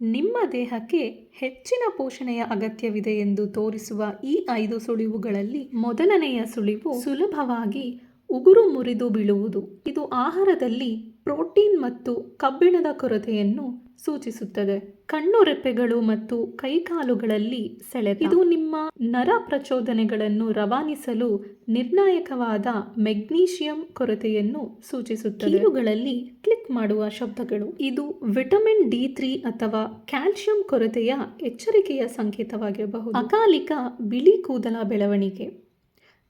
ನಿಮ್ಮ ದೇಹಕ್ಕೆ ಹೆಚ್ಚಿನ ಪೋಷಣೆಯ ಅಗತ್ಯವಿದೆ ಎಂದು ತೋರಿಸುವ ಈ ಐದು ಸುಳಿವುಗಳಲ್ಲಿ ಮೊದಲನೆಯ ಸುಳಿವು ಸುಲಭವಾಗಿ ಉಗುರು ಮುರಿದು ಬೀಳುವುದು. ಇದು ಆಹಾರದಲ್ಲಿ ಪ್ರೋಟೀನ್ ಮತ್ತು ಕಬ್ಬಿಣದ ಕೊರತೆಯನ್ನು ಸೂಚಿಸುತ್ತದೆ. ಕಣ್ಣು ರೆಪ್ಪೆಗಳು ಮತ್ತು ಕೈಕಾಲುಗಳಲ್ಲಿ ಸೆಳೆತ. ಇದು ನಿಮ್ಮ ನರ ಪ್ರಚೋದನೆಗಳನ್ನು ರವಾನಿಸಲು ನಿರ್ಣಾಯಕವಾದ ಮೆಗ್ನೀಷಿಯಂ ಕೊರತೆಯನ್ನು ಸೂಚಿಸುತ್ತದೆ. ಇವುಗಳಲ್ಲಿ ಕ್ಲಿಕ್ ಮಾಡುವ ಶಬ್ದಗಳು. ಇದು ವಿಟಮಿನ್ ಡಿ ತ್ರೀ ಅಥವಾ ಕ್ಯಾಲ್ಸಿಯಂ ಕೊರತೆಯ ಎಚ್ಚರಿಕೆಯ ಸಂಕೇತವಾಗಿರಬಹುದು. ಅಕಾಲಿಕ ಬಿಳಿ ಕೂದಲ ಬೆಳವಣಿಗೆ.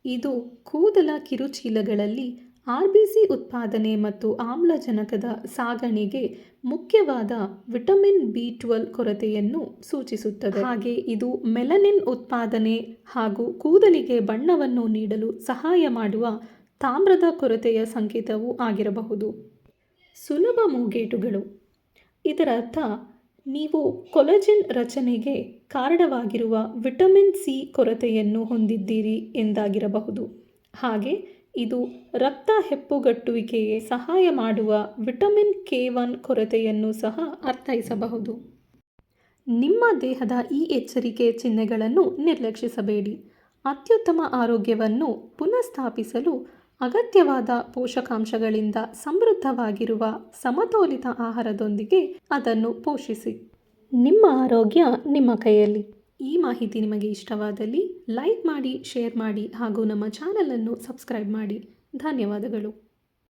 ಇದು ಕೂದಲ ಕಿರುಚೀಲಗಳಲ್ಲಿ ಆರ್ ಬಿ ಸಿ ಉತ್ಪಾದನೆ ಮತ್ತು ಆಮ್ಲಜನಕದ ಸಾಗಣೆಗೆ ಮುಖ್ಯವಾದ ವಿಟಮಿನ್ ಬಿ ಟ್ವೆಲ್ ಕೊರತೆಯನ್ನು ಸೂಚಿಸುತ್ತದೆ. ಹಾಗೆ ಇದು ಮೆಲನಿನ್ ಉತ್ಪಾದನೆ ಹಾಗೂ ಕೂದಲಿಗೆ ಬಣ್ಣವನ್ನು ನೀಡಲು ಸಹಾಯ ಮಾಡುವ ತಾಮ್ರದ ಕೊರತೆಯ ಸಂಕೇತವೂ ಆಗಿರಬಹುದು. ಸುಲಭ ಮೂಗೇಟುಗಳು. ಇದರರ್ಥ, ನೀವು ಕೊಲಜಿನ್ ರಚನೆಗೆ ಕಾರಣವಾಗಿರುವ ವಿಟಮಿನ್ ಸಿ ಕೊರತೆಯನ್ನು ಹೊಂದಿದ್ದೀರಿ ಎಂದಾಗಿರಬಹುದು. ಹಾಗೆ ಇದು ರಕ್ತ ಹೆಪ್ಪುಗಟ್ಟುವಿಕೆಗೆ ಸಹಾಯ ಮಾಡುವ ವಿಟಮಿನ್ ಕೆ ಒನ್ ಕೊರತೆಯನ್ನು ಸಹ ಅರ್ಥೈಸಬಹುದು. ನಿಮ್ಮ ದೇಹದ ಈ ಎಚ್ಚರಿಕೆ ಚಿಹ್ನೆಗಳನ್ನು ನಿರ್ಲಕ್ಷಿಸಬೇಡಿ. ಅತ್ಯುತ್ತಮ ಆರೋಗ್ಯವನ್ನು ಪುನಃಸ್ಥಾಪಿಸಲು ಅಗತ್ಯವಾದ ಪೋಷಕಾಂಶಗಳಿಂದ ಸಮೃದ್ಧವಾಗಿರುವ ಸಮತೋಲಿತ ಆಹಾರದೊಂದಿಗೆ ಅದನ್ನು ಪೋಷಿಸಿ. ನಿಮ್ಮ ಆರೋಗ್ಯ ನಿಮ್ಮ ಕೈಯಲ್ಲಿ. ಈ ಮಾಹಿತಿ ನಿಮಗೆ ಇಷ್ಟವಾದಲ್ಲಿ ಲೈಕ್ ಮಾಡಿ ಶೇರ್ ಮಾಡಿ ಹಾಗೂ ನಮ್ಮ ಚಾನಲನ್ನು ಸಬ್ಸ್ಕ್ರೈಬ್ ಮಾಡಿ. ಧನ್ಯವಾದಗಳು.